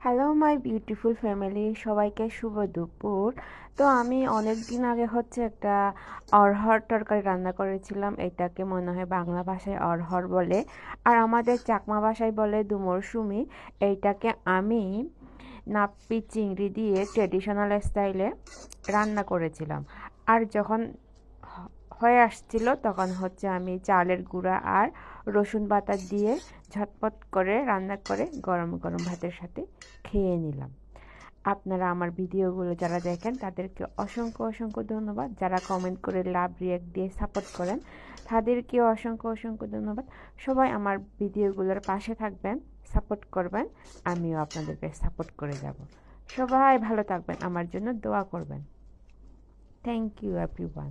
Hello my beautiful family সবাইকে শুভ দুপুর। তো আমি অনেক দিন আগে হচ্ছে একটা অরহর তরকারি রান্না করেছিলাম। এটাকে মনে হয় বাংলা ভাষায় অরহর বলে। আর আমাদের চাকমা ভাষায় বলে সুমি এইটাকে আমি নাপ্পি চিংড়ি দিয়ে ট্রেডিশনাল স্টাইলে রান্না করেছিলাম। আর যখন হয়ে আসছিল, তখন হচ্ছে আমি চালের গুঁড়া আর রসুন বাটা দিয়ে ঝটপট করে রান্না করে গরম গরম ভাতের সাথে খেয়ে নিলাম। আপনারা আমার ভিডিওগুলো যারা দেখেন, তাদেরকে অসংখ্য অসংখ্য ধন্যবাদ। যারা কমেন্ট করে লাভ রিয়াক্ট দিয়ে সাপোর্ট করেন তাদেরকেও অসংখ্য অসংখ্য ধন্যবাদ। সবাই আমার ভিডিওগুলোর পাশে থাকবেন সাপোর্ট করবেন, আমিও আপনাদেরকে সাপোর্ট করে যাব। সবাই ভালো থাকবেন, আমার জন্য দোয়া করবেন। Thank you everyone